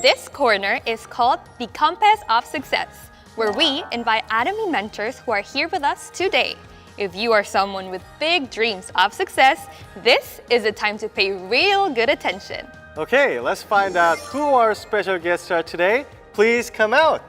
This corner is called the Compass of Success, where we invite Atomy mentors who are here with us today. If you are someone with big dreams of success, this is a time to pay real good attention. Okay, let's find out who our special guests are today. Please come out.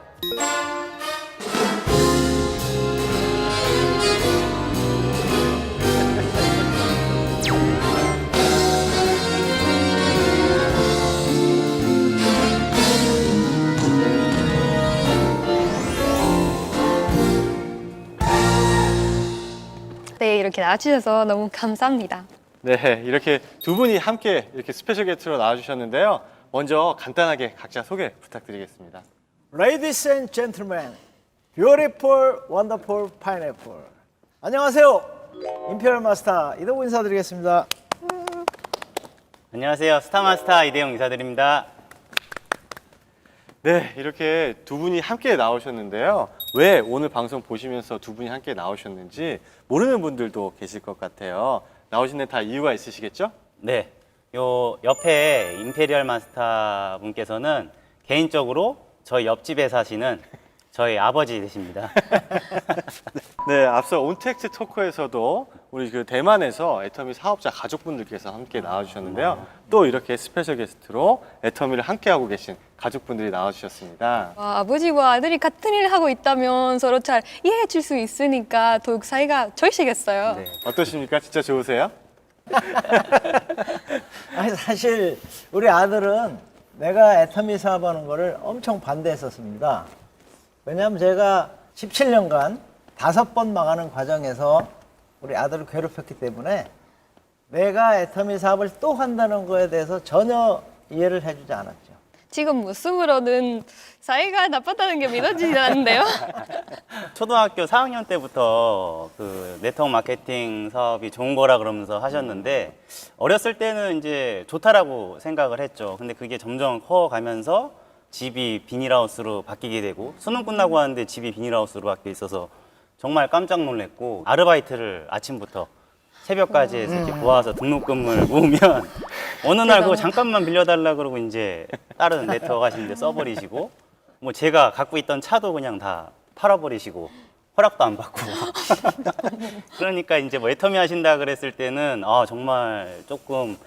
이렇게 나와주셔서 너무 감사합니다. 네, 이렇게 두 분이 함께 이렇게 스페셜 게스트로 나와주셨는데요. 먼저 간단하게 각자 소개 부탁드리겠습니다. Ladies and gentlemen, beautiful, wonderful pineapple. 안녕하세요. 임페리얼 마스터 이동우 인사드리겠습니다. 안녕하세요. 스타마스터 이대용 인사드립니다. 네, 이렇게 두 분이 함께 나오셨는데요. 왜 오늘 방송 보시면서 두 분이 함께 나오셨는지 모르는 분들도 계실 것 같아요. 나오신 데 다 이유가 있으시겠죠? 네. 요 옆에 임페리얼 마스터 분께서는 개인적으로 저희 옆집에 사시는 저희 아버지 되십니다. 네, 앞서 온텍스 토크에서도 우리 그 대만에서 애터미 사업자 가족분들께서 함께 나와주셨는데요. 또 이렇게 스페셜 게스트로 애터미를 함께하고 계신 가족분들이 나와주셨습니다. 와, 아버지와 아들이 같은 일을 하고 있다면 서로 잘 이해해 줄 수 있으니까 더욱 사이가 좋으시겠어요. 네. 어떠십니까? 진짜 좋으세요? 아니 사실 우리 아들은 내가 애터미 사업하는 거를 엄청 반대했었습니다. 왜냐하면 제가 17년간 다섯 번 망하는 과정에서 우리 아들을 괴롭혔기 때문에 내가 애터미 사업을 또 한다는 거에 대해서 전혀 이해를 해주지 않았죠. 지금 모습으로는 사이가 나빴다는 게 믿어지지 않는데요. 초등학교 4학년 때부터 그 네트워크 마케팅 사업이 좋은 거라 그러면서 하셨는데 어렸을 때는 이제 좋다라고 생각을 했죠. 근데 그게 점점 커가면서 집이 비닐하우스로 바뀌게 되고 수능 끝나고 하는데 집이 비닐하우스로 바뀌어 있어서 정말 깜짝 놀랐고 아르바이트를 아침부터 새벽까지 해서 이렇게 모아서 등록금을 모으면 어느 날 그거 잠깐만 빌려달라 그러고 이제 다른 네트워크 하시는데 써버리시고 뭐 제가 갖고 있던 차도 그냥 다 팔아버리시고 허락도 안 받고. 그러니까 이제 뭐 애터미 하신다 그랬을 때는 아 정말 조금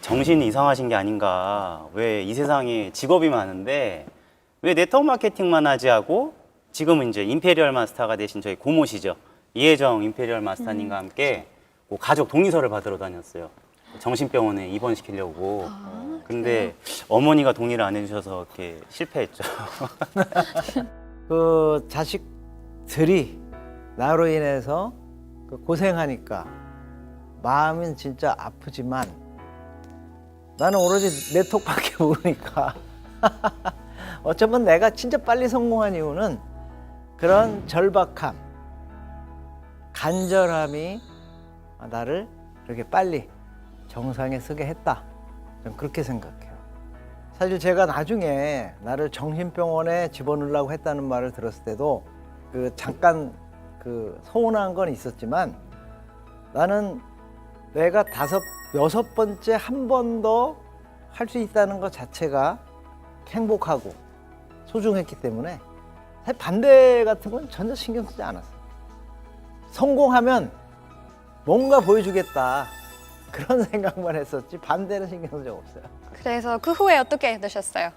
정신이 이상하신 게 아닌가. 왜 이 세상에 직업이 많은데 왜 네트워크 마케팅만 하지 하고 지금은 이제 임페리얼 마스터가 되신 저희 고모시죠. 이혜정 임페리얼 마스터님과 함께 뭐 가족 동의서를 받으러 다녔어요. 정신병원에 입원시키려고. 근데 어머니가 동의를 안 해주셔서 이렇게 실패했죠. 그 자식들이 나로 인해서 그 고생하니까 마음은 진짜 아프지만 나는 오로지 네트워크밖에 모르니까. 어쩌면 내가 진짜 빨리 성공한 이유는 그런 절박함, 간절함이 나를 이렇게 빨리 정상에 서게 했다. 전 그렇게 생각해요. 사실 제가 나중에 나를 정신병원에 집어넣으려고 했다는 말을 들었을 때도 그 잠깐 그 서운한 건 있었지만 나는 내가 다섯 여섯 번째 한 번 더 할 수 있다는 것 자체가 행복하고 소중했기 때문에 사실 반대 같은 건 전혀 신경 쓰지 않았어요. 성공하면 뭔가 보여주겠다 그런 생각만 했었지 반대는 신경 쓴 적 없어요. 그래서 그 후에 어떻게 되셨어요?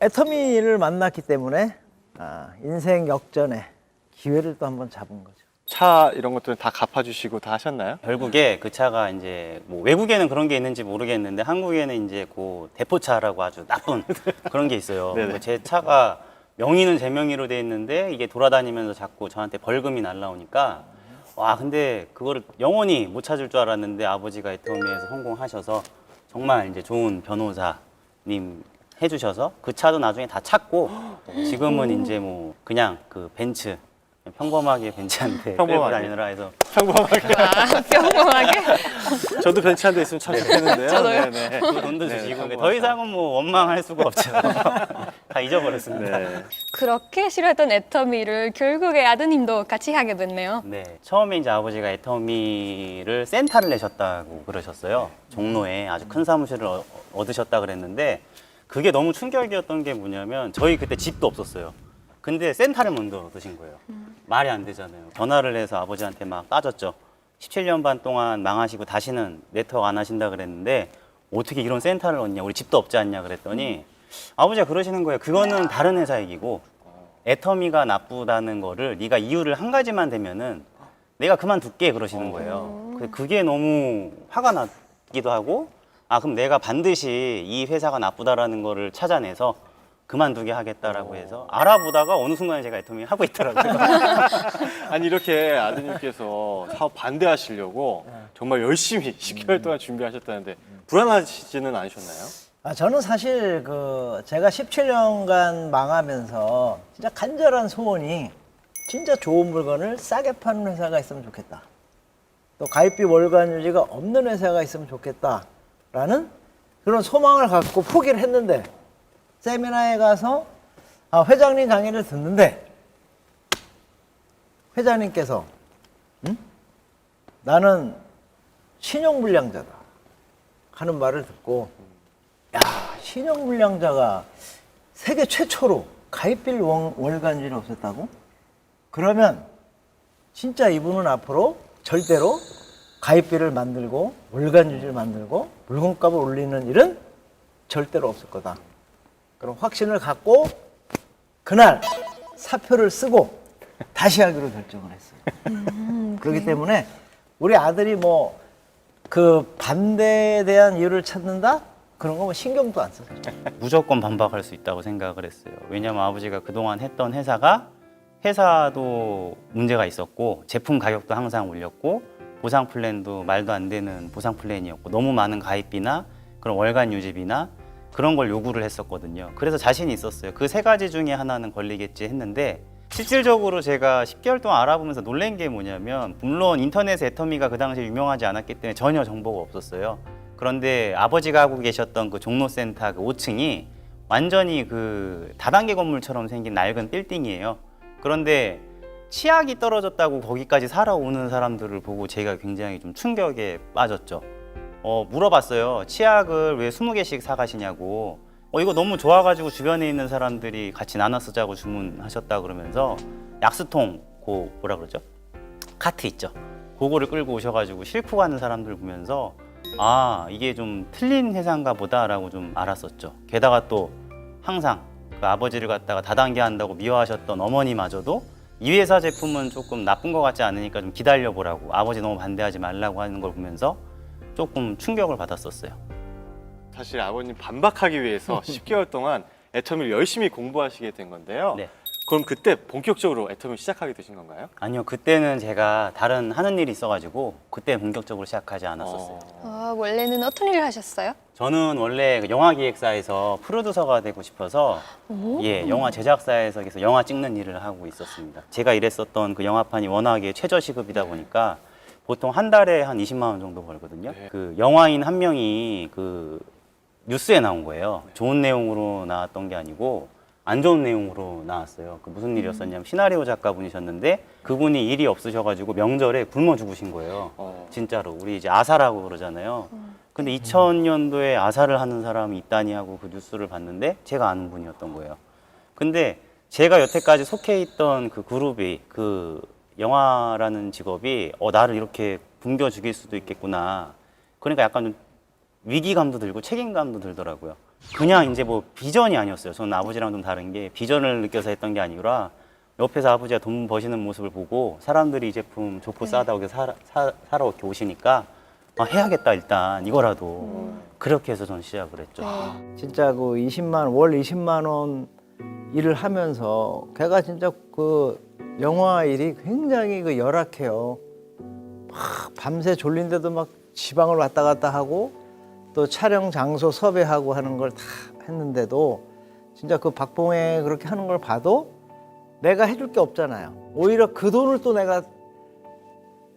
애터미를 만났기 때문에 아, 인생 역전의 기회를 또 한번 잡은 거죠. 차 이런 것들은 다 갚아주시고 다 하셨나요? 결국에 그 차가 이제 뭐 외국에는 그런 게 있는지 모르겠는데 한국에는 이제 그 대포차라고 아주 나쁜 그런 게 있어요. 네네. 뭐제 차가 명의는 제 명의로 돼 있는데 이게 돌아다니면서 자꾸 저한테 벌금이 날라오니까 와 근데 그거를 영원히 못 찾을 줄 알았는데 아버지가 애터미에서 성공하셔서 정말 이제 좋은 변호사님 해주셔서 그 차도 나중에 다 찾고 지금은 이제 뭐 그냥 그 벤츠 평범하게 벤츠한테 끌고 평범하게. 다니느라 해서 평범하게. 아, 평범하게. 저도 벤츠 한대 있으면 참 좋겠는데요. 저도요. 네네. 그 돈도 네, 주시고 평범하다. 더 이상은 뭐 원망할 수가 없죠. 다 잊어버렸습니다. 네. 그렇게 싫어했던 애터미를 결국에 아드님도 같이 하게 됐네요. 네. 처음에 이제 아버지가 애터미를 센터를 내셨다고 그러셨어요. 종로에 아주 큰 사무실을 어- 얻으셨다 그랬는데 그게 너무 충격이었던 게 뭐냐면 저희 그때 집도 없었어요. 근데 센터를 먼저 드신 거예요. 말이 안 되잖아요. 전화를 해서 아버지한테 막 따졌죠. 17년 반 동안 망하시고 다시는 네트워크 안 하신다 그랬는데 어떻게 이런 센터를 얻냐? 우리 집도 없지 않냐 그랬더니 아버지가 그러시는 거예요. 그거는 다른 회사 얘기고 애터미가 나쁘다는 거를 네가 이유를 한 가지만 대면은 내가 그만둘게 그러시는 거예요. 근데 그게 너무 화가 나기도 하고 아 그럼 내가 반드시 이 회사가 나쁘다라는 거를 찾아내서 그만두게 하겠다라고 해서 알아보다가 어느 순간에 제가 애터미 하고 있더라고요. 아니 이렇게 아드님께서 사업 반대하시려고 정말 열심히 10개월 동안 준비하셨다는데 불안하시지는 않으셨나요? 아, 저는 사실 그 제가 17년간 망하면서 진짜 간절한 소원이 진짜 좋은 물건을 싸게 파는 회사가 있으면 좋겠다. 또 가입비 월간 유지가 없는 회사가 있으면 좋겠다라는 그런 소망을 갖고 포기를 했는데 세미나에 가서 아, 회장님 강의를 듣는데 회장님께서 응? 나는 신용불량자다 하는 말을 듣고 야, 신용불량자가 세계 최초로 가입비를 월- 월간율이 없었다고? 그러면 진짜 이분은 앞으로 절대로 가입비를 만들고 월간유지를 만들고 물건값을 올리는 일은 절대로 없을 거다. 그런 확신을 갖고 그날 사표를 쓰고 다시 하기로 결정을 했어요. 그렇기 때문에 우리 아들이 뭐 그 반대에 대한 이유를 찾는다? 그런 거 뭐 신경도 안 썼죠. 무조건 반박할 수 있다고 생각을 했어요. 왜냐면 아버지가 그동안 했던 회사가 회사도 문제가 있었고 제품 가격도 항상 올렸고 보상 플랜도 말도 안 되는 보상 플랜이었고 너무 많은 가입비나 그런 월간 유지비나 그런 걸 요구를 했었거든요. 그래서 자신이 있었어요. 그 세 가지 중에 하나는 걸리겠지 했는데 실질적으로 제가 10개월 동안 알아보면서 놀란 게 뭐냐면 물론 인터넷 애터미가 그 당시에 유명하지 않았기 때문에 전혀 정보가 없었어요. 그런데 아버지가 하고 계셨던 그 종로센터 그 5층이 완전히 그 다단계 건물처럼 생긴 낡은 빌딩이에요. 그런데 치약이 떨어졌다고 거기까지 살아오는 사람들을 보고 제가 굉장히 좀 충격에 빠졌죠. 어, 물어봤어요. 치약을 왜 20개씩 사가시냐고. 어, 이거 너무 좋아가지고 주변에 있는 사람들이 같이 나눠 쓰자고 주문하셨다 그러면서 약수통, 그 뭐라 그러죠? 카트 있죠. 그거를 끌고 오셔가지고 싣고 가는 사람들 보면서 아 이게 좀 틀린 회사인가 보다라고 좀 알았었죠. 게다가 또 항상 그 아버지를 갖다가 다단계 한다고 미워하셨던 어머니마저도 이 회사 제품은 조금 나쁜 것 같지 않으니까 좀 기다려 보라고 아버지 너무 반대하지 말라고 하는 걸 보면서 조금 충격을 받았었어요. 사실 아버님 반박하기 위해서 10개월 동안 애터미를 열심히 공부하시게 된 건데요. 네. 그럼 그때 본격적으로 애터미 시작하게 되신 건가요? 아니요 그때는 제가 다른 하는 일이 있어가지고 그때 본격적으로 시작하지 않았었어요. 어. 아, 원래는 어떤 일을 하셨어요? 저는 원래 그 영화 기획사에서 프로듀서가 되고 싶어서 예 영화 제작사에서 계속 영화 찍는 일을 하고 있었습니다. 제가 일했었던 그 영화판이 워낙에 최저 시급이다 보니까 보통 한 달에 한 20만 원 정도 벌거든요. 네. 그 영화인 한 명이 그 뉴스에 나온 거예요. 좋은 내용으로 나왔던 게 아니고 안 좋은 내용으로 나왔어요. 그 무슨 일이었었냐면 시나리오 작가분이셨는데 그분이 일이 없으셔가지고 명절에 굶어 죽으신 거예요. 어. 진짜로 우리 이제 아사라고 그러잖아요. 근데 2000년도에 아사를 하는 사람이 있다니 하고 그 뉴스를 봤는데 제가 아는 분이었던 거예요. 근데 제가 여태까지 속해 있던 그 그룹이 그 영화라는 직업이 어 나를 이렇게 굶겨 죽일 수도 있겠구나. 그러니까 약간 좀 위기감도 들고 책임감도 들더라고요. 그냥 이제 뭐 비전이 아니었어요. 저는 아버지랑 좀 다른 게 비전을 느껴서 했던 게 아니라 옆에서 아버지가 돈 버시는 모습을 보고 사람들이 이 제품 좋고 싸다고 이렇게 사, 사, 사러 이렇게 오시니까 아, 해야겠다 일단 이거라도 그렇게 해서 전 시작을 했죠. 진짜 그 20만 월 20만 원 일을 하면서 걔가 진짜 그 영화 일이 굉장히 그 열악해요. 막 밤새 졸린데도 막 지방을 왔다 갔다 하고 또 촬영 장소 섭외하고 하는 걸 다 했는데도 진짜 그 박봉에 그렇게 하는 걸 봐도 내가 해줄 게 없잖아요. 오히려 그 돈을 또 내가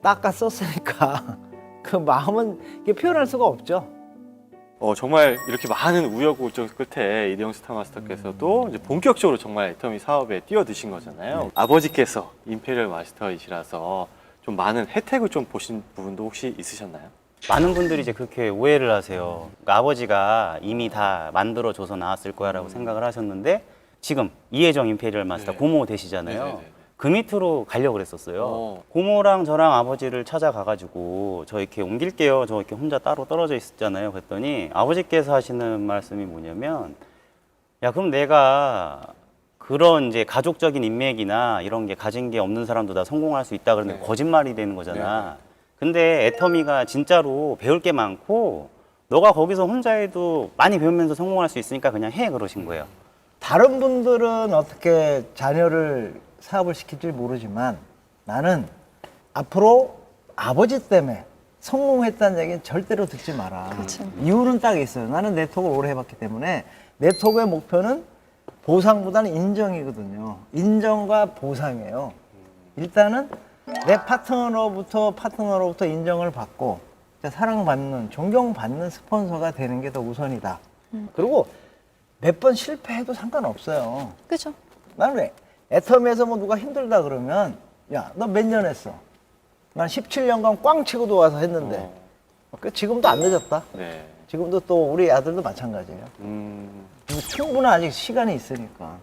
닦아 썼으니까 그 마음은 표현할 수가 없죠. 어, 정말 이렇게 많은 우여곡절 끝에 이대영 스타마스터께서도 이제 본격적으로 정말 애터미 사업에 뛰어드신 거잖아요. 아버지께서 임페리얼 마스터이시라서 좀 많은 혜택을 좀 보신 부분도 혹시 있으셨나요? 많은 분들이 이제 그렇게 오해를 하세요. 그러니까 아버지가 이미 다 만들어줘서 나왔을 거야라고 생각을 하셨는데 지금 이혜정 임페리얼 마스터 네. 고모 되시잖아요. 네네네. 그 밑으로 가려고 그랬었어요. 어. 고모랑 저랑 아버지를 찾아가가지고 저 이렇게 옮길게요. 저 이렇게 혼자 따로 떨어져 있었잖아요. 그랬더니 아버지께서 하시는 말씀이 뭐냐면 야 그럼 내가 그런 이제 가족적인 인맥이나 이런 게 가진 게 없는 사람도 다 성공할 수 있다 그러는데 네. 거짓말이 되는 거잖아. 근데 애터미가 진짜로 배울 게 많고 너가 거기서 혼자 해도 많이 배우면서 성공할 수 있으니까 그냥 해 그러신 거예요. 다른 분들은 어떻게 자녀를 사업을 시킬지 모르지만 나는 앞으로 아버지 때문에 성공했다는 얘기는 절대로 듣지 마라. 이유는 딱 있어요. 나는 네트워크를 오래 해봤기 때문에 네트워크의 목표는 보상보다는 인정이거든요. 인정과 보상이에요. 일단은 내 파트너로부터 파트너로부터 인정을 받고 사랑받는 존경받는 스폰서가 되는 게 더 우선이다. 그리고 몇 번 실패해도 상관없어요. 그죠? 나는 왜? 애터미에서 뭐 누가 힘들다 그러면 야 너 몇 년 했어? 난 17년간 꽝 치고도 와서 했는데 어. 그 지금도 안 늦었다. 네. 지금도 또 우리 아들도 마찬가지예요. 음, 근데 충분한 아직 시간이 있으니까.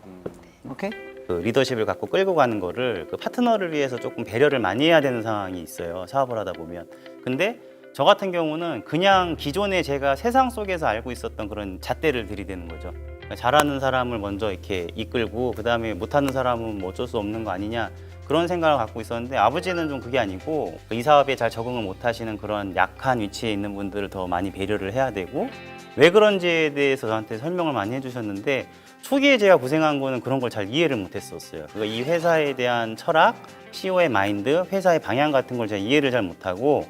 오케이? 그 리더십을 갖고 끌고 가는 거를 그 파트너를 위해서 조금 배려를 많이 해야 되는 상황이 있어요. 사업을 하다 보면. 근데 저 같은 경우는 그냥 기존에 제가 세상 속에서 알고 있었던 그런 잣대를 들이대는 거죠. 잘하는 사람을 먼저 이렇게 이끌고 그 다음에 못하는 사람은 뭐 어쩔 수 없는 거 아니냐 그런 생각을 갖고 있었는데 아버지는 좀 그게 아니고 이 사업에 잘 적응을 못하시는 그런 약한 위치에 있는 분들을 더 많이 배려를 해야 되고 왜 그런지에 대해서 저한테 설명을 많이 해주셨는데 초기에 제가 고생한 거는 그런 걸 잘 이해를 못했었어요. 그러니까 이 회사에 대한 철학, CEO의 마인드, 회사의 방향 같은 걸 제가 이해를 잘 못하고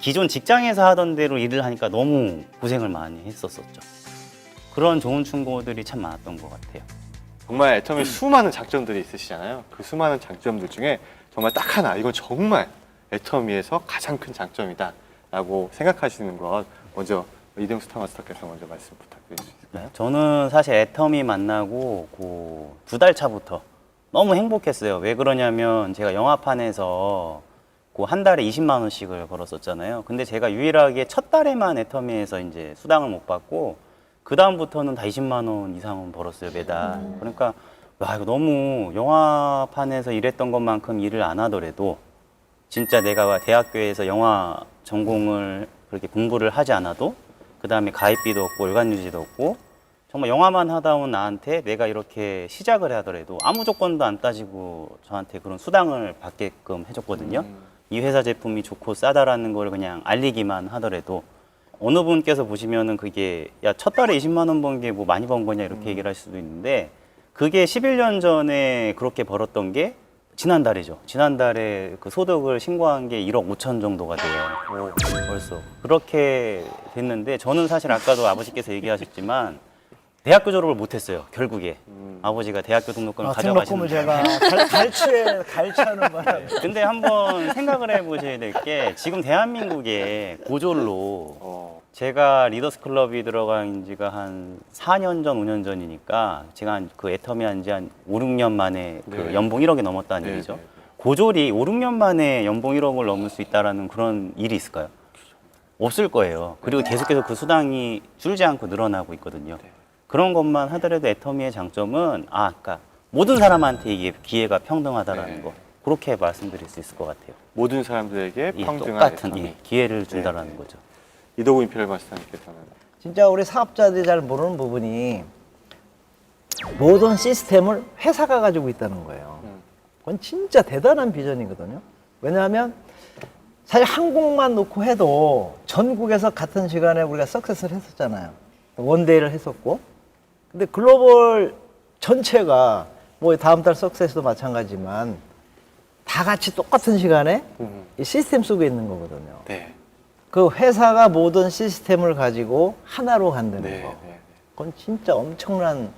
기존 직장에서 하던 대로 일을 하니까 너무 고생을 많이 했었었죠. 그런 좋은 충고들이 참 많았던 것 같아요. 정말 애터미 수많은 장점들이 있으시잖아요. 그 수많은 장점들 중에 정말 딱 하나, 이건 정말 애터미에서 가장 큰 장점이다라고 생각하시는 것 먼저 이동수 타마스터께서 먼저 말씀 부탁드릴 수 있을까요? 저는 사실 애터미 만나고 그 두 달 차부터 너무 행복했어요. 왜 그러냐면 제가 영화판에서 그 한 달에 20만 원씩을 벌었었잖아요. 근데 제가 유일하게 첫 달에만 애터미에서 이제 수당을 못 받고 그 다음부터는 다 20만 원 이상은 벌었어요 매달. 그러니까 와 이거 너무 영화판에서 일했던 것만큼 일을 안 하더라도 진짜 내가 대학교에서 영화 전공을 그렇게 공부를 하지 않아도 그 다음에 가입비도 없고 월간 유지도 없고 정말 영화만 하다 온 나한테 내가 이렇게 시작을 하더라도 아무 조건도 안 따지고 저한테 그런 수당을 받게끔 해줬거든요. 이 회사 제품이 좋고 싸다라는 걸 그냥 알리기만 하더라도 어느 분께서 보시면은 그게 야 첫 달에 20만 원 번 게 뭐 많이 번 거냐 이렇게 얘기를 할 수도 있는데 그게 11년 전에 그렇게 벌었던 게 지난달이죠. 지난달에 그 소득을 신고한 게 1억 5천 정도가 돼요. 벌써 그렇게 됐는데 저는 사실 아까도 아버지께서 얘기하셨지만 대학교 졸업을 못했어요. 결국에 아버지가 대학교 등록금을 아, 등록금을 가져가시는데 제가 갈- 갈취해 갈취하는 바람에 근데 한번 생각을 해보셔야 될 게 지금 대한민국에 고졸로 어, 제가 리더스 클럽이 들어간 지가 한 4년 전, 5년 전이니까 제가 한 그 애터미 한 지 한 5, 6년 만에 그 네. 연봉 1억이 넘었다는 네, 얘기죠. 네, 네. 고졸이 5, 6년 만에 연봉 1억을 넘을 수 있다라는 그런 일이 있을까요? 없을 거예요. 그리고 계속해서 그 수당이 줄지 않고 늘어나고 있거든요. 네. 그런 것만 하더라도 애터미의 장점은 아, 아까 모든 사람한테 이게 기회가 평등하다라는 네. 거 그렇게 말씀드릴 수 있을 것 같아요. 모든 사람들에게 예, 평등한 똑같은. 예, 기회를 준다라는 네. 거죠. 이도구 임페리얼 마스터님께서는 진짜 우리 사업자들이 잘 모르는 부분이 모든 시스템을 회사가 가지고 있다는 거예요. 그건 진짜 대단한 비전이거든요. 왜냐하면 사실 한국만 놓고 해도 전국에서 같은 시간에 우리가 석세스를 했었잖아요. 원데이를 했었고. 근데 글로벌 전체가 뭐 다음 달 석세스도 마찬가지지만 다 같이 똑같은 시간에 음. 이 시스템 속에 있는 거거든요. 네, 그 회사가 모든 시스템을 가지고 하나로 간다는 네, 거. 네, 그건 진짜 엄청난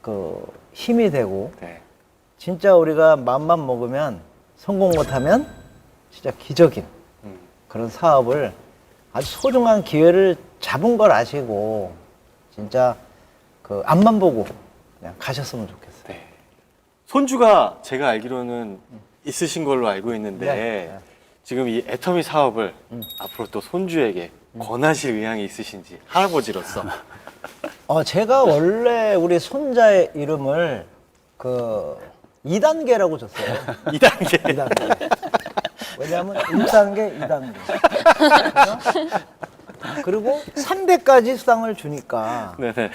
그 힘이 되고 네. 진짜 우리가 맘만 먹으면 성공 못하면 진짜 기적인 음. 그런 사업을 아주 소중한 기회를 잡은 걸 아시고 진짜 그 앞만 보고 그냥 가셨으면 좋겠어요. 네. 손주가 제가 알기로는 있으신 걸로 알고 있는데 네, 네. 지금 이 애터미 사업을 음. 앞으로 또 손주에게 권하실 의향이 있으신지 할아버지로서. 어, 제가 원래 우리 손자의 이름을 그 2단계라고 줬어요. 2단계. 2단계. 왜냐하면 1단계, 2단계. 그리고 300까지 수당을 주니까 네네.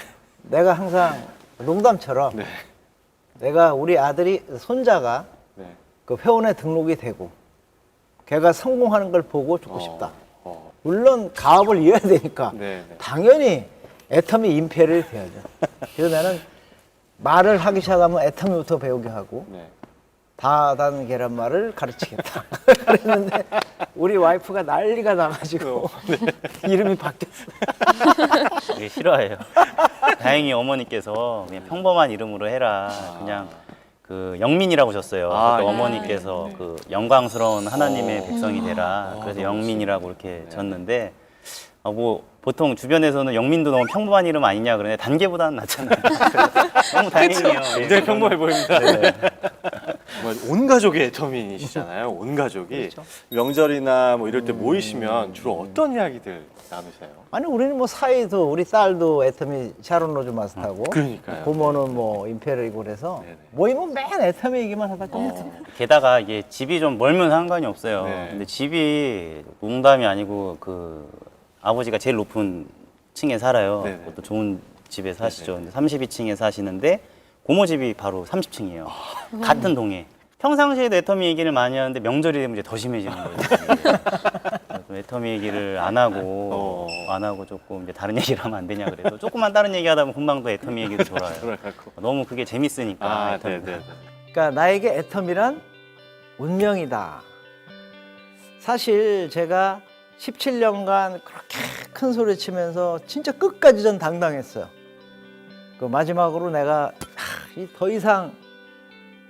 내가 항상 농담처럼 네. 내가 우리 아들이 손자가 네. 그 회원에 등록이 되고 걔가 성공하는 걸 보고 죽고 어, 싶다. 어. 물론 가업을 이어야 되니까 네, 네. 당연히 애터미 임페를 배워야죠. 그래서 나는 말을 하기 시작하면 애터미부터 배우게 하고 네. 다단 계란말을 가르치겠다. 그랬는데 우리 와이프가 난리가 나가지고 이름이 바뀌었어. 되게 싫어해요. 다행히 어머니께서 그냥 평범한 이름으로 해라. 그냥 그 영민이라고 줬어요. 아, 그러니까 예. 어머니께서 그 영광스러운 하나님의 어. 백성이 되라. 아, 그래서 영민이라고 이렇게 네. 줬는데 어, 뭐 보통 주변에서는 영민도 너무 평범한 이름 아니냐 그러는데 단계보다는 낫잖아요. 그래서 너무 다행이에요. 예. 굉장히 평범해 보입니다. 네. 정말 온 가족이 애터미시잖아요. 온 가족이 그렇죠. 명절이나 뭐 이럴 때 모이시면 주로 어떤 이야기들 나누세요? 아니 우리는 뭐 사이도 우리 딸도 애터미 샤론 로즈 마스터고 그러니까요. 부모는 뭐 임페르이고 그래서 네네. 모이면 맨 애터미 얘기만 하다 끝냈어. 게다가 이게 집이 좀 멀면 상관이 없어요. 네. 근데 집이 농담이 아니고 그 아버지가 제일 높은 층에 살아요. 네네. 그것도 좋은 집에 사시죠. 근데 32층에 사시는데 고모 집이 바로 30층이에요. 같은 동에. 평상시에도 애터미 얘기를 많이 하는데 명절이 되면 이제 더 심해지는 거예요. 애터미 얘기를 안 하고 어. 안 하고 조금 이제 다른 얘기를 하면 안 되냐 그래서 조금만 다른 얘기 하다 보면 금방 또 애터미 얘기로 돌아요. 너무 그게 재밌으니까. 아, 애터미가. 네네. 그러니까 나에게 애터미란 운명이다. 사실 제가 17년간 그렇게 큰 소리 치면서 진짜 끝까지 전 당당했어요. 그 마지막으로 내가 하, 이더 이상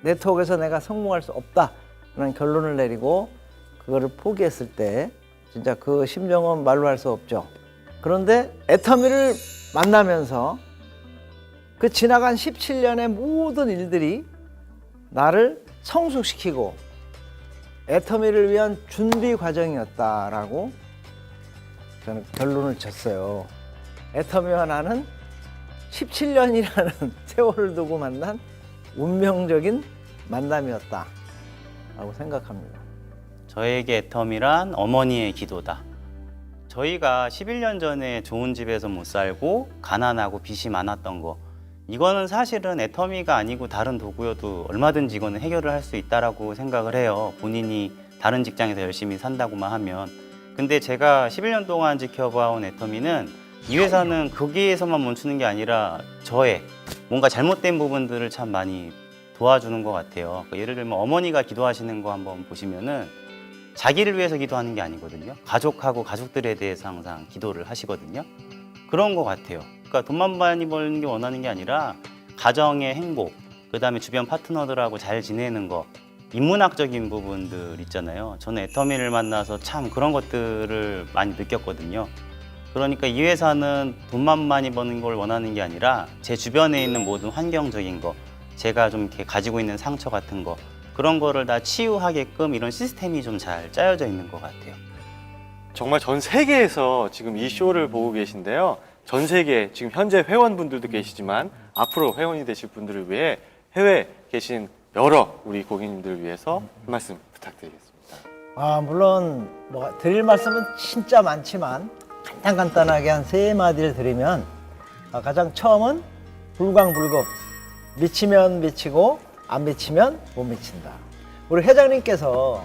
네트워크에서 내가 성공할 수 없다. 그런 결론을 내리고 그거를 포기했을 때 진짜 그 심정은 말로 할 수 없죠. 그런데 애터미를 만나면서 그 지나간 17년의 모든 일들이 나를 성숙시키고 애터미를 위한 준비 과정이었다라고 저는 결론을 졌어요. 애터미와 나는 17년이라는 세월을 두고 만난 운명적인 만남이었다라고 생각합니다. 저에게 애텀이란 어머니의 기도다. 저희가 11년 전에 좋은 집에서 못 살고 가난하고 빚이 많았던 거 이거는 사실은 애터미가 아니고 다른 도구여도 얼마든지 이거는 해결을 할 수 있다라고 생각을 해요. 본인이 다른 직장에서 열심히 산다고만 하면. 근데 제가 11년 동안 지켜봐온 애터미는 이 회사는 거기에서만 멈추는 게 아니라 저의 뭔가 잘못된 부분들을 참 많이 도와주는 것 같아요. 그 예를 들면 어머니가 기도하시는 거 한번 보시면은 자기를 위해서 기도하는 게 아니거든요. 가족하고 가족들에 대해서 항상 기도를 하시거든요. 그런 것 같아요. 그러니까 돈만 많이 버는 게 원하는 게 아니라 가정의 행복, 그 다음에 주변 파트너들하고 잘 지내는 거, 인문학적인 부분들 있잖아요. 저는 애터미를 만나서 참 그런 것들을 많이 느꼈거든요. 그러니까 이 회사는 돈만 많이 버는 걸 원하는 게 아니라 제 주변에 있는 모든 환경적인 거, 제가 좀 이렇게 가지고 있는 상처 같은 거, 그런 거를 다 치유하게끔 이런 시스템이 좀 잘 짜여져 있는 것 같아요. 정말 전 세계에서 지금 이 쇼를 보고 계신데요. 전 세계 지금 현재 회원분들도 계시지만 앞으로 회원이 되실 분들을 위해 해외에 계신 여러 우리 고객님들을 위해서 한 말씀 부탁드리겠습니다. 아 물론 뭐 드릴 말씀은 진짜 많지만 간단 간단하게 한 세 마디를 드리면 아, 가장 처음은 불광불급 미치면 미치고 안 미치면 못 미친다. 우리 회장님께서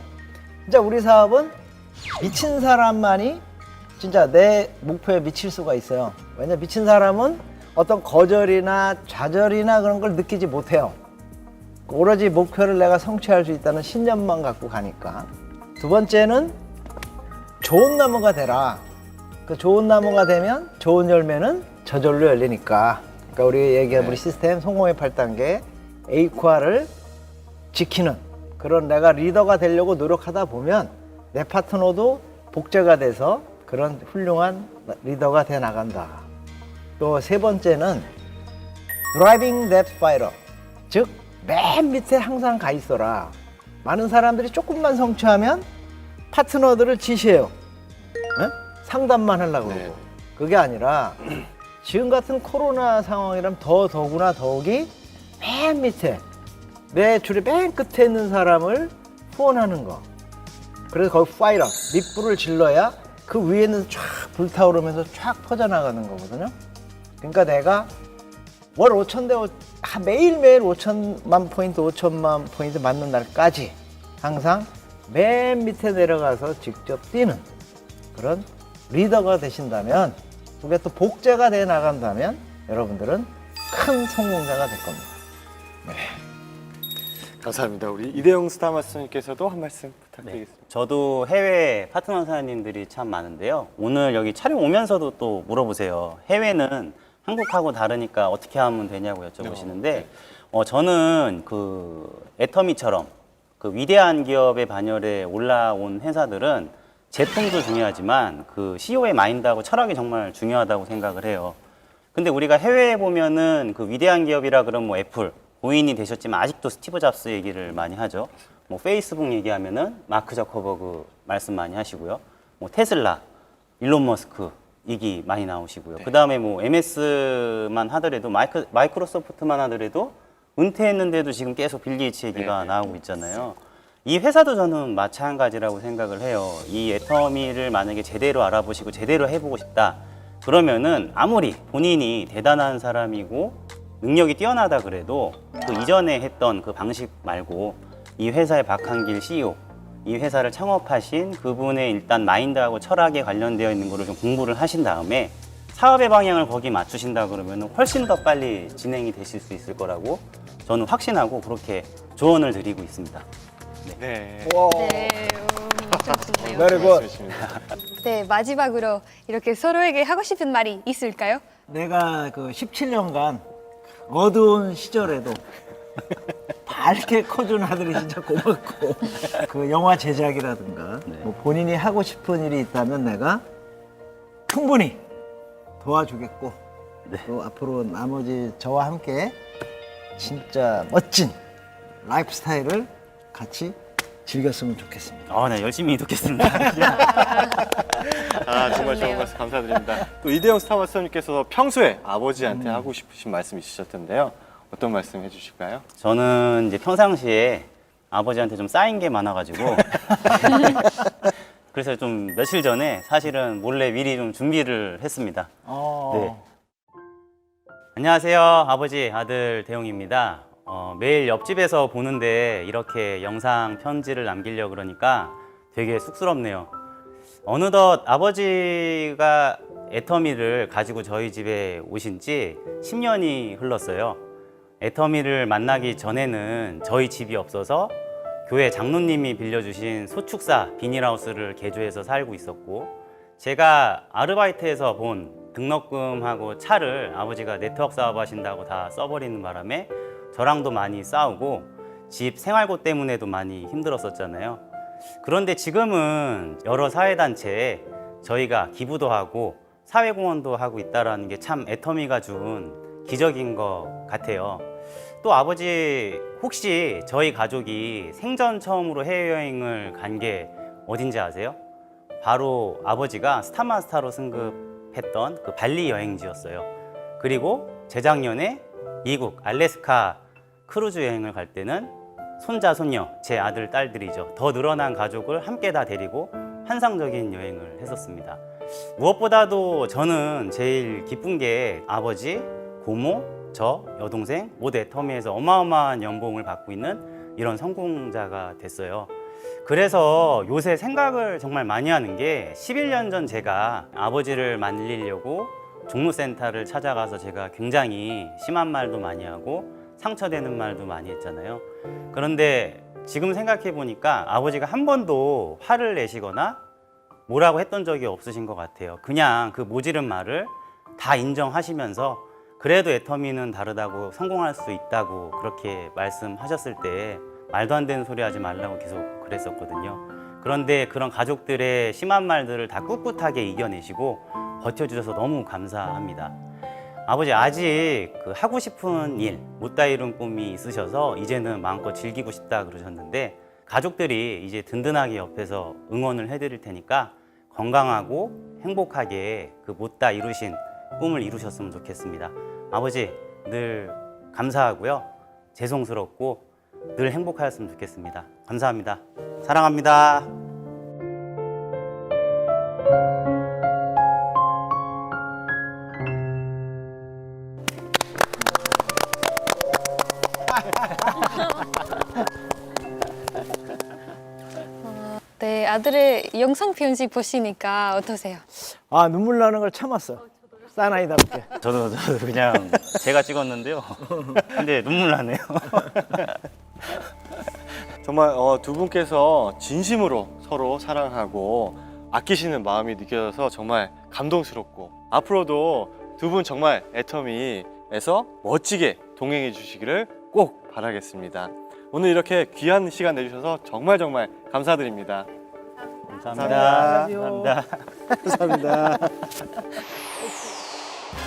진짜 우리 사업은 미친 사람만이 진짜 내 목표에 미칠 수가 있어요. 왜냐 미친 사람은 어떤 거절이나 좌절이나 그런 걸 느끼지 못해요. 오로지 목표를 내가 성취할 수 있다는 신념만 갖고 가니까. 두 번째는 좋은 나무가 되라. 그 좋은 나무가 되면 좋은 열매는 저절로 열리니까. 그러니까 우리 얘기한 네. 우리 시스템 성공의 8단계 A과를 지키는 그런 내가 리더가 되려고 노력하다 보면 내 파트너도 복제가 돼서 그런 훌륭한 리더가 돼 나간다. 또 세 번째는 driving that fighter. 즉, 맨 밑에 항상 가 있어라. 많은 사람들이 조금만 성취하면 파트너들을 지시해요. 어? 상담만 하려고 네. 그러고. 그게 아니라 지금 같은 코로나 상황이라면 더 더구나 더욱이 맨 밑에 내 줄의 맨 끝에 있는 사람을 후원하는 거. 그래서 거기 파이러 밑불을 질러야 그 위에는 쫙 불타오르면서 쫙 퍼져나가는 거거든요. 그러니까 내가 월 5천 대 오- 하- 매일매일 5천만 포인트 5천만 포인트 맞는 날까지 항상 맨 밑에 내려가서 직접 뛰는 그런 리더가 되신다면 그게 또 복제가 돼 나간다면 여러분들은 큰 성공자가 될 겁니다. 감사합니다. 우리 이대용 스타 마스터님께서도 한 말씀 부탁드리겠습니다. 저도 해외 파트너 사장님들이 참 많은데요. 오늘 여기 촬영 오면서도 또 물어보세요. 해외는 한국하고 다르니까 어떻게 하면 되냐고 여쭤보시는데, 어, 저는 그 애터미처럼 그 위대한 기업의 반열에 올라온 회사들은 제품도 중요하지만 그 CEO의 마인드하고 철학이 정말 중요하다고 생각을 해요. 근데 우리가 해외에 보면은 그 위대한 기업이라 그러면 뭐 애플, 고인이 되셨지만 아직도 스티브 잡스 얘기를 많이 하죠. 뭐 페이스북 얘기하면은 마크 저커버그 말씀 많이 하시고요. 뭐 테슬라, 일론 머스크 얘기 많이 나오시고요. 그 다음에 뭐 MS만 하더라도 마이크, 마이크로소프트만 하더라도 은퇴했는데도 지금 계속 빌 게이츠 얘기가 나오고 있잖아요. 이 회사도 저는 마찬가지라고 생각을 해요. 이 애터미를 만약에 제대로 알아보시고 제대로 해보고 싶다. 그러면은 아무리 본인이 대단한 사람이고 능력이 뛰어나다 그래도 그 이전에 했던 그 방식 말고 이 회사의 박한길 CEO 이 회사를 창업하신 그분의 일단 마인드하고 철학에 관련되어 있는 거를 좀 공부를 하신 다음에 사업의 방향을 거기 맞추신다 그러면 훨씬 더 빨리 진행이 되실 수 있을 거라고 저는 확신하고 그렇게 조언을 드리고 있습니다. 네. 네, 음, 엄청 좋네요. Very good. 말씀이십니다. 네, 마지막으로 이렇게 서로에게 하고 싶은 말이 있을까요? 내가 그 17년간 어두운 시절에도 밝게 커준 아들이 진짜 고맙고 그 영화 제작이라든가 뭐 본인이 하고 싶은 일이 있다면 내가 충분히 도와주겠고 또 앞으로 나머지 저와 함께 진짜 멋진 라이프 스타일을 같이 즐겼으면 좋겠습니다. 아, 네, 열심히 듣겠습니다. 아 정말 좋은. 말씀 감사드립니다. 또 이대용 스타 마스터님께서 평소에 아버지한테 하고 싶으신 말씀 있으셨 텐데요. 어떤 말씀 해주실까요? 저는 이제 평상시에 아버지한테 좀 쌓인 게 많아가지고 그래서 좀 며칠 전에 사실은 몰래 미리 좀 준비를 했습니다. 네. 안녕하세요, 아버지 아들 대용입니다. 어, 매일 옆집에서 보는데 이렇게 영상 편지를 남기려 그러니까 되게 쑥스럽네요. 어느덧 아버지가 애터미를 가지고 저희 집에 오신 지 10년이 흘렀어요. 애터미를 만나기 전에는 저희 집이 없어서 교회 장로님이 빌려주신 소축사 비닐하우스를 개조해서 살고 있었고 제가 아르바이트에서 본 등록금하고 차를 아버지가 네트워크 사업 하신다고 다 써버리는 바람에 저랑도 많이 싸우고 집 생활고 때문에도 많이 힘들었었잖아요. 그런데 지금은 여러 사회단체에 저희가 기부도 하고 사회공헌도 하고 있다라는 게 참 애터미가 준 기적인 것 같아요. 또 아버지 혹시 저희 가족이 생전 처음으로 해외여행을 간 게 어딘지 아세요? 바로 아버지가 스타마스타로 승급했던 그 발리 여행지였어요. 그리고 재작년에 미국 알래스카 크루즈 여행을 갈 때는 손자 손녀 제 아들 딸들이죠. 더 늘어난 가족을 함께 다 데리고 환상적인 여행을 했었습니다. 무엇보다도 저는 제일 기쁜 게 아버지, 고모, 저, 여동생 모두 애터미에서 어마어마한 연봉을 받고 있는 이런 성공자가 됐어요. 그래서 요새 생각을 정말 많이 하는 게 11년 전 제가 아버지를 만리려고 종로센터를 찾아가서 제가 굉장히 심한 말도 많이 하고 상처되는 말도 많이 했잖아요. 그런데 지금 생각해 보니까 아버지가 한 번도 화를 내시거나 뭐라고 했던 적이 없으신 것 같아요. 그냥 그 모지른 말을 다 인정하시면서 그래도 애터미는 다르다고 성공할 수 있다고 그렇게 말씀하셨을 때 말도 안 되는 소리 하지 말라고 계속 그랬었거든요. 그런데 그런 가족들의 심한 말들을 다 꿋꿋하게 이겨내시고 버텨주셔서 너무 감사합니다. 아버지 아직 그 하고 싶은 일, 못 다 이룬 꿈이 있으셔서 이제는 마음껏 즐기고 싶다 그러셨는데 가족들이 이제 든든하게 옆에서 응원을 해드릴 테니까 건강하고 행복하게 그 못 다 이루신 꿈을 이루셨으면 좋겠습니다. 아버지 늘 감사하고요. 죄송스럽고 늘 행복하였으면 좋겠습니다. 감사합니다. 사랑합니다. 아들의 영상 편지 보시니까 어떠세요? 아 눈물 나는 걸 참았어. 사나이답게. 저도, 저도 그냥 제가 찍었는데요. 근데 눈물 나네요. 정말 어, 두 분께서 진심으로 서로 사랑하고 아끼시는 마음이 느껴져서 정말 감동스럽고 앞으로도 두 분 정말 애터미에서 멋지게 동행해 주시기를 꼭 바라겠습니다. 오늘 이렇게 귀한 시간 내주셔서 정말 정말 감사드립니다. 감사합니다. 감사합니다. 감사합니다. 감사합니다.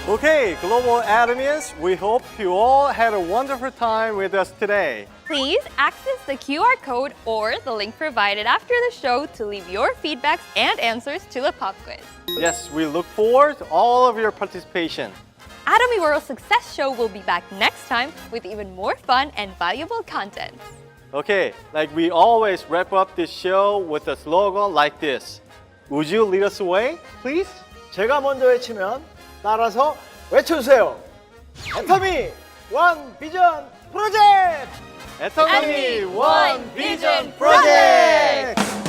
Okay, Global Atomians, we hope you all had a wonderful time with us today. Please access the QR code or the link provided after the show to leave your feedbacks and answers to the pop quiz. Yes, we look forward to all of your participation. Atomy World Success Show will be back next time with even more fun and valuable content. Okay, like we always wrap up this show with a slogan like this. Would you lead us away, please? 제가 먼저 외치면 따라서 외쳐주세요. 애터미 원 비전 프로젝트. Atomy Atomy One One Vision Vision Project!